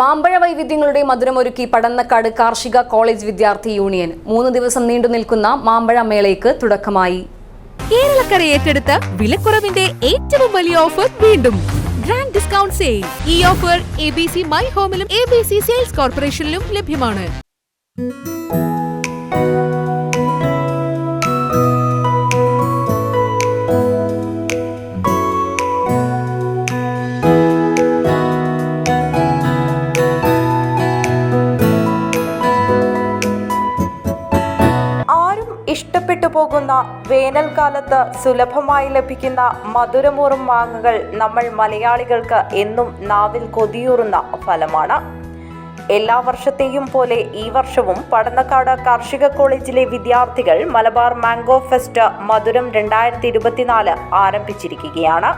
മാമ്പഴ വൈവിധ്യങ്ങളുടെ മധുരമൊരുക്കി പടന്നക്കാട് കാർഷിക കോളേജ് വിദ്യാർത്ഥി യൂണിയൻ. മൂന്ന് ദിവസം നീണ്ടു നിൽക്കുന്ന മാമ്പഴ മേളയ്ക്ക് തുടക്കമായി. കേരളക്കര ഏറ്റെടുത്ത വിലക്കുറവിന്റെ ഏറ്റവും വലിയ ഓഫർ വീണ്ടും. ഗ്രാൻഡ് ഡിസ്കൗണ്ട് സെയിൽ ഈ ഓഫർ മൈ ഹോമിലും സെയിൽസ് കോർപ്പറേഷനിലും ലഭ്യമാണ്. ഇഷ്ടപ്പെട്ടു പോകുന്ന വേനൽക്കാലത്ത് സുലഭമായി ലഭിക്കുന്ന മധുരമൂറും മാങ്ങകൾ നമ്മൾ മലയാളികൾക്ക് എന്നും നാവിൽ കൊതിയൂറുന്ന ഫലമാണ്. എല്ലാ വർഷത്തെയും പോലെ ഈ വർഷവും പടന്നക്കാട് കാർഷിക കോളേജിലെ വിദ്യാർത്ഥികൾ മലബാർ മാംഗോ ഫെസ്റ്റ് മധുരം രണ്ടായിരത്തി ഇരുപത്തിനാല് ആരംഭിച്ചിരിക്കുകയാണ്.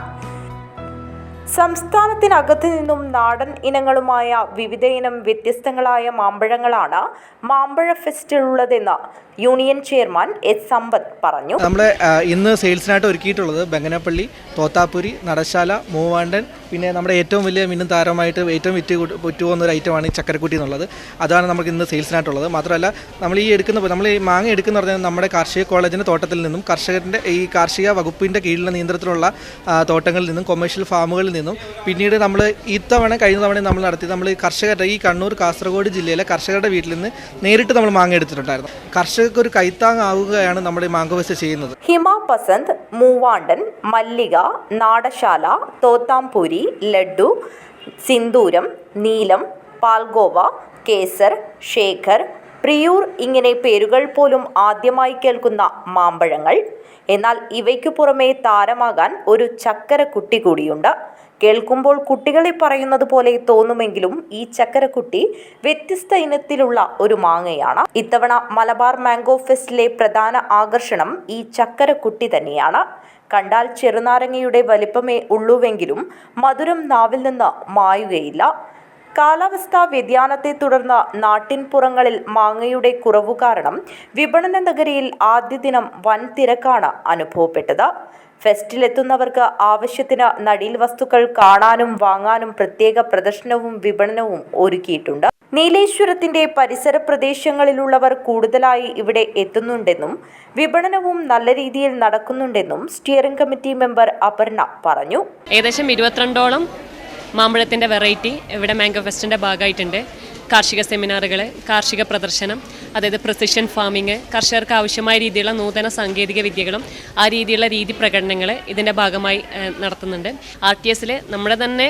സംസ്ഥാനത്തിനകത്ത് നിന്നും നാടൻ ഇനങ്ങളുമായ വിവിധ ഇനം വ്യത്യസ്തങ്ങളായ മാമ്പഴങ്ങളാണ് മാമ്പഴ ഫെസ്റ്റിലുള്ളതെന്ന് യൂണിയൻ ചെയർമാൻ എസ് സമ്പത്ത് പറഞ്ഞു. നമ്മുടെ ഇന്ന് സെയിൽസിനായിട്ട് ഒരുക്കിയിട്ടുള്ളത് ബംഗനപ്പള്ളി തോത്താപ്പുരി നടശാല മൂവാണ്ടൻ പിന്നെ നമ്മുടെ ഏറ്റവും വലിയ മിന്നും താരമായിട്ട് ഏറ്റവും വിറ്റ് പോകുന്ന ഒരു ഐറ്റമാണ് ഈ ചക്കരക്കുട്ടി എന്നുള്ളത്. അതാണ് നമുക്ക് ഇന്ന് സെയിൽസിനായിട്ടുള്ളത്. മാത്രമല്ല നമ്മൾ ഈ എടുക്കുന്ന നമ്മൾ ഈ മാങ്ങ എടുക്കുന്ന പറഞ്ഞാൽ നമ്മുടെ കാർഷിക കോളേജിന്റെ തോട്ടത്തിൽ നിന്നും കർഷകന്റെ ഈ കാർഷിക വകുപ്പിന്റെ കീഴിലുള്ള നിയന്ത്രണത്തിലുള്ള തോട്ടങ്ങളിൽ നിന്നും കൊമേഴ്ഷ്യൽ ഫാമുകളിൽ നിന്നും പിന്നീട് നമ്മൾ ഇത്തവണ കഴിഞ്ഞ തവണ നമ്മൾ നടത്തി നമ്മൾ കർഷകരുടെ ഈ കണ്ണൂർ കാസർഗോഡ് ജില്ലയിലെ കർഷകരുടെ വീട്ടിൽ നിന്ന് നേരിട്ട് നമ്മൾ മാങ്ങ എടുത്തിട്ടുണ്ടായിരുന്നു. കർഷകർക്ക് ഒരു കൈത്താങ്ങാവുകയാണ് നമ്മുടെ മാങ്കോ ചെയ്യുന്നത്. ഹിമ പസന്ത് മൂവാണ്ടൻ മല്ലിക നാടശാല തോത്താംപൂരി ലഡ്ഡു സിന്ദൂരം നീലം പാൽഗോവ കേസർ ശേഖർ പ്രിയൂർ ഇങ്ങനെ പേരുകൾ പോലും ആദ്യമായി കേൾക്കുന്ന മാമ്പഴങ്ങൾ. എന്നാൽ ഇവയ്ക്കു പുറമേ താരമാകാൻ ഒരു ചക്കരക്കുട്ടി കൂടിയുണ്ട്. കേൾക്കുമ്പോൾ കുട്ടികളെ പറയുന്നത് പോലെ തോന്നുമെങ്കിലും ഈ ചക്കരക്കുട്ടി വ്യത്യസ്ത ഇനത്തിലുള്ള ഒരു മാങ്ങയാണ്. ഇത്തവണ മലബാർ മാംഗോ ഫെസ്റ്റിലെ പ്രധാന ആകർഷണം ഈ ചക്കരക്കുട്ടി തന്നെയാണ്. കണ്ടാൽ ചെറുനാരങ്ങയുടെ വലിപ്പമേ ഉള്ളൂവെങ്കിലും മധുരം നാവിൽ നിന്ന് മായുകയില്ല. കാലാവസ്ഥാ വ്യതിയാനത്തെ തുടർന്ന് നാട്ടിൻപുറങ്ങളിൽ മാങ്ങയുടെ കുറവ് കാരണം വിപണന നഗരിയിൽ ആദ്യ ദിനം വൻ തിരക്കാണ് അനുഭവപ്പെട്ടത്. ഫെസ്റ്റിലെത്തുന്നവർക്ക് ആവശ്യത്തിന് നടീൽ വസ്തുക്കൾ കാണാനും വാങ്ങാനും പ്രത്യേക പ്രദർശനവും വിപണനവും ഒരുക്കിയിട്ടുണ്ട്. നീലേശ്വരത്തിന്റെ പരിസര പ്രദേശങ്ങളിലുള്ളവർ കൂടുതലായി ഇവിടെ എത്തുന്നുണ്ടെന്നും വിപണനവും നല്ല രീതിയിൽ നടക്കുന്നുണ്ടെന്നും സ്റ്റിയറിംഗ് കമ്മിറ്റി മെമ്പർ അപർണ പറഞ്ഞു. ഏകദേശം ഇരുപത്തിരണ്ടോളം മാമ്പഴത്തിന്റെ വെറൈറ്റി ഇവിടെ മാംഗോ ഫെസ്റ്റിന്റെ ഭാഗമായിട്ടുണ്ട്. കാർഷിക സെമിനാറുകൾ കാർഷിക പ്രദർശനം അതായത് പ്രസിഷൻ ഫാമിങ് കർഷകർക്ക് ആവശ്യമായ രീതിയിലുള്ള നൂതന സാങ്കേതിക വിദ്യകളും ആ രീതിയിലുള്ള രീതി പ്രകടനങ്ങൾ ഇതിന്റെ ഭാഗമായി നടത്തുന്നുണ്ട്. ആർ ടി എസിൽ നമ്മുടെ തന്നെ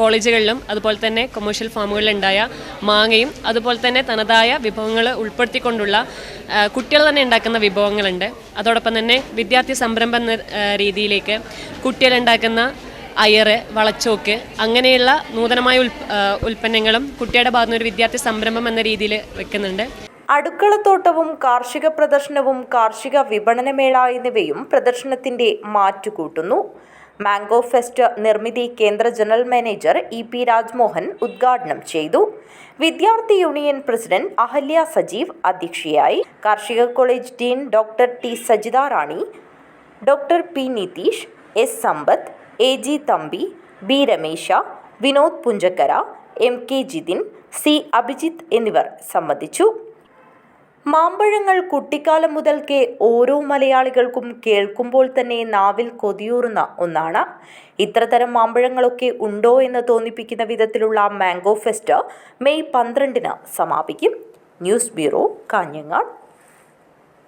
കോളേജുകളിലും അതുപോലെ തന്നെ കൊമേഴ്ഷ്യൽ ഫാമുകളിലുണ്ടായ മാങ്ങയും അതുപോലെ തന്നെ തനതായ വിഭവങ്ങൾ ഉൾപ്പെടുത്തിക്കൊണ്ടുള്ള കുട്ടികൾ തന്നെ ഉണ്ടാക്കുന്ന വിഭവങ്ങളുണ്ട്. അതോടൊപ്പം തന്നെ വിദ്യാർത്ഥി സംരംഭം രീതിയിലേക്ക് കുട്ടികളുണ്ടാക്കുന്ന അയറ് വളച്ചോക്ക് അങ്ങനെയുള്ള നൂതനമായ ഉൽപ്പന്നങ്ങളും കുട്ടിയുടെ ഭാഗത്തുനിന്ന് ഒരു വിദ്യാർത്ഥി സംരംഭം എന്ന രീതിയിൽ വെക്കുന്നുണ്ട്. അടുക്കളത്തോട്ടവും കാർഷിക പ്രദർശനവും കാർഷിക വിപണനമേള എന്നിവയും പ്രദർശനത്തിന്റെ മാറ്റുകൂട്ടുന്നു. Mango fest Nirmithi Kendra general manager E P Rajmohan ഉദ്ഘാടനം ചെയ്തു. വിദ്യാർത്ഥി യൂണിയൻ പ്രസിഡന്റ് അഹല്യ സജീവ് അധ്യക്ഷയായി. കാർഷിക college dean doctor T Sajitha Rani doctor P Nitheesh S Sampath A G Thampi B Ramesha Vinod Punchakkara M K Jithin C Abhijith എന്നിവർ സംബന്ധിച്ചു. മാമ്പഴങ്ങൾ കുട്ടിക്കാലം മുതൽക്കേ ഓരോ മലയാളികൾക്കും കേൾക്കുമ്പോൾ തന്നെ നാവിൽ കൊതിയൂറുന്ന ഒന്നാണ്. ഇത്രതരം മാമ്പഴങ്ങളൊക്കെ ഉണ്ടോ എന്ന് തോന്നിപ്പിക്കുന്ന വിധത്തിലുള്ള മാംഗോ ഫെസ്റ്റ് മെയ് പന്ത്രണ്ടിന് സമാപിക്കും. News bureau Kanhangad.